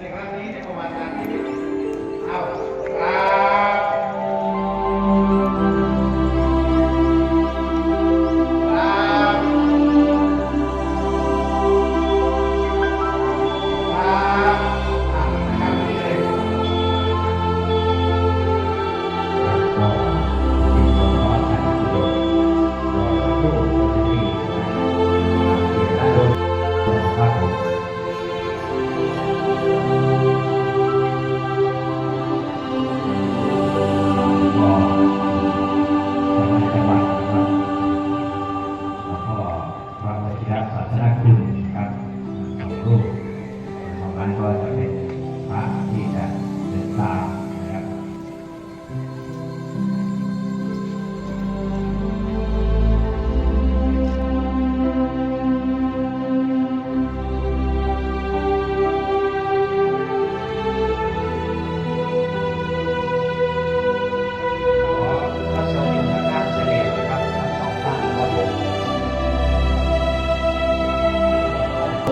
ในครั้งนี้จะประวัติการที่เอา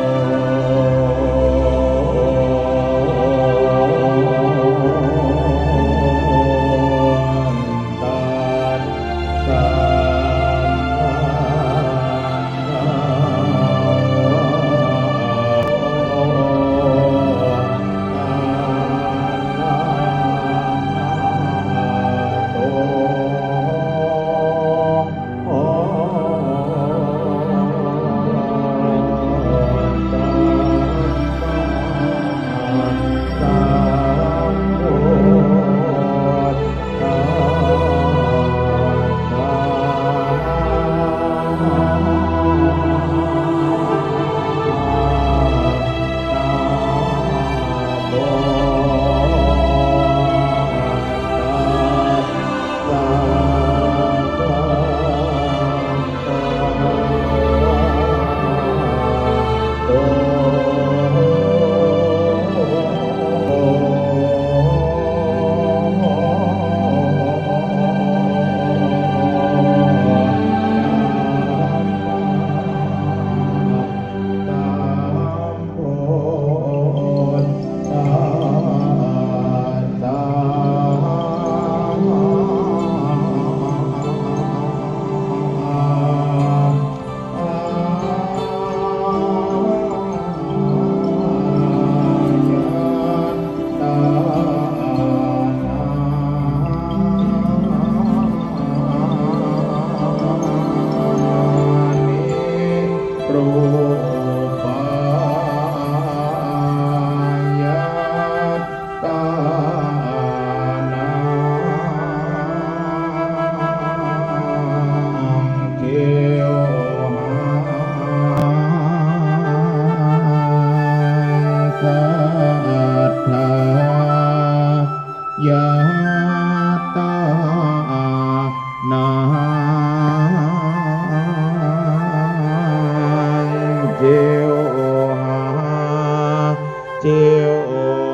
Amen. Oh.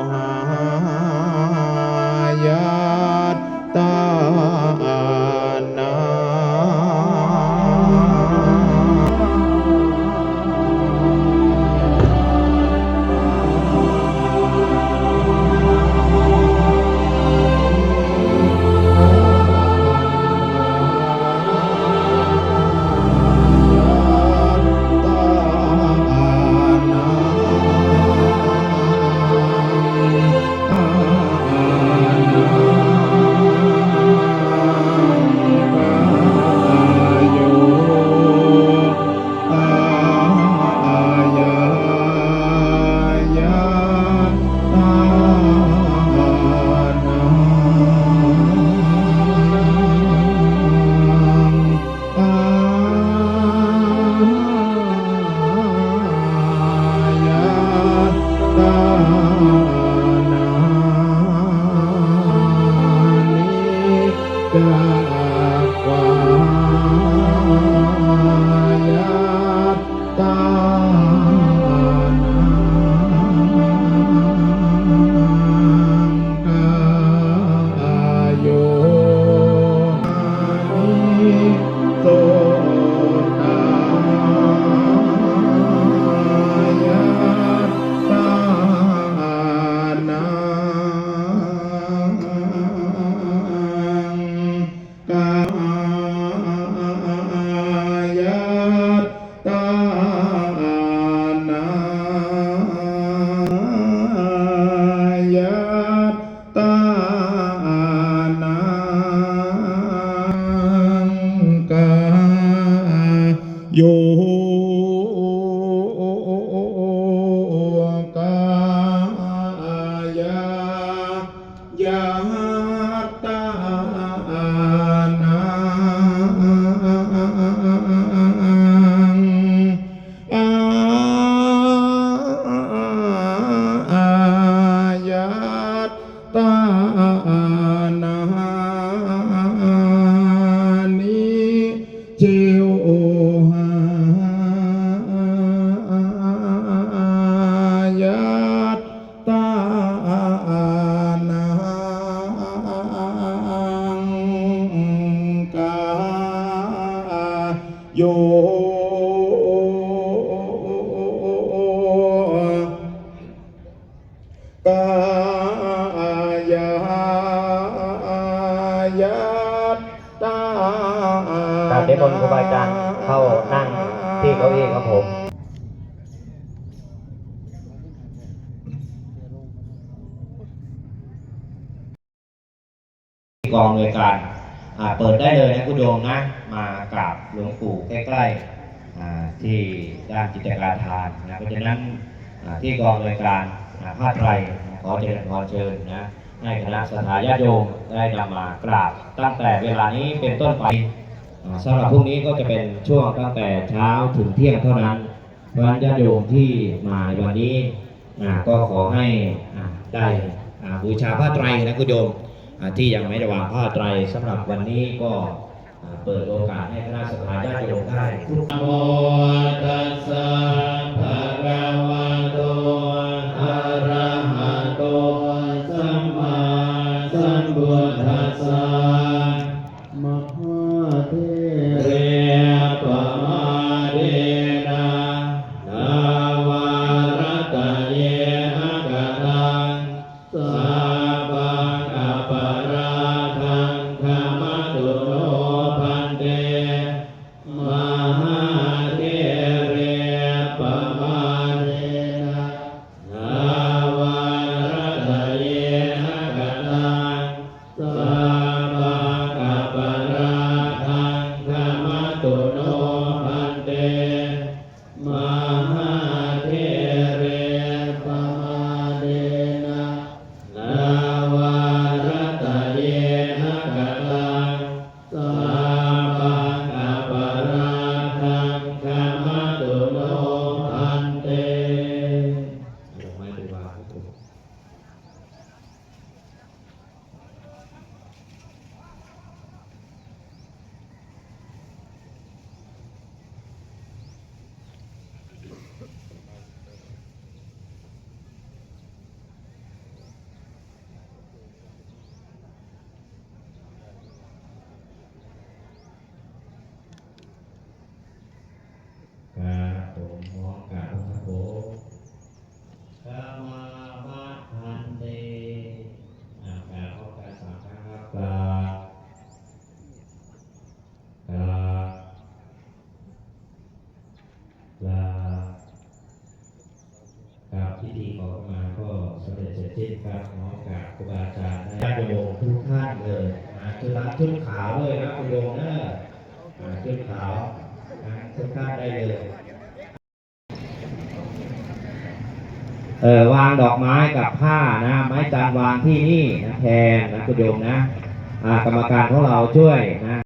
หัตต โยกายายตาตาเดบนครูบาอาจารย์เข้านั่งที่เก้าอี้ครับผมกองโดยการ เปิดได้เลยนะคุณโยมนะ มากราบหลวงปู่ใกล้ๆที่ด้านจิตการทานนะเพราะฉะนั้นอ่าที่กองโดยการผ้าไตรขอเจริญพรเชิญนะให้คณะสถาญาติโยมได้นำมากราบตั้งแต่เวลานี้เป็นต้นไปสำหรับพรุ่งนี้ก็จะเป็นช่วงตั้งแต่เช้าถึงเที่ยงเท่านั้นเพราะฉะนั้นญาติโยมที่มาวันนี้ก็ขอให้ได้บูชาผ้าไตรนะคุณโยม ที่ยังไม่ได้วางผ้าไตรสำหรับวันนี้ก็เปิดโอกาสให้คณะสภาญาติโยมได้ทุกโมตัสสะภะคะวะโตอะระหะโตสัมมาสัมพุทธัสสะ เลยนะชุดละชุดขาวเลยนะคุณโยมเนอะชุดขาวนะทุกท่านได้เลยเออวางดอกไม้กับผ้านะไม้จันวางที่นี่นะแทนนะคุณโยมนะอ่ากรรมการของเราช่วยนะ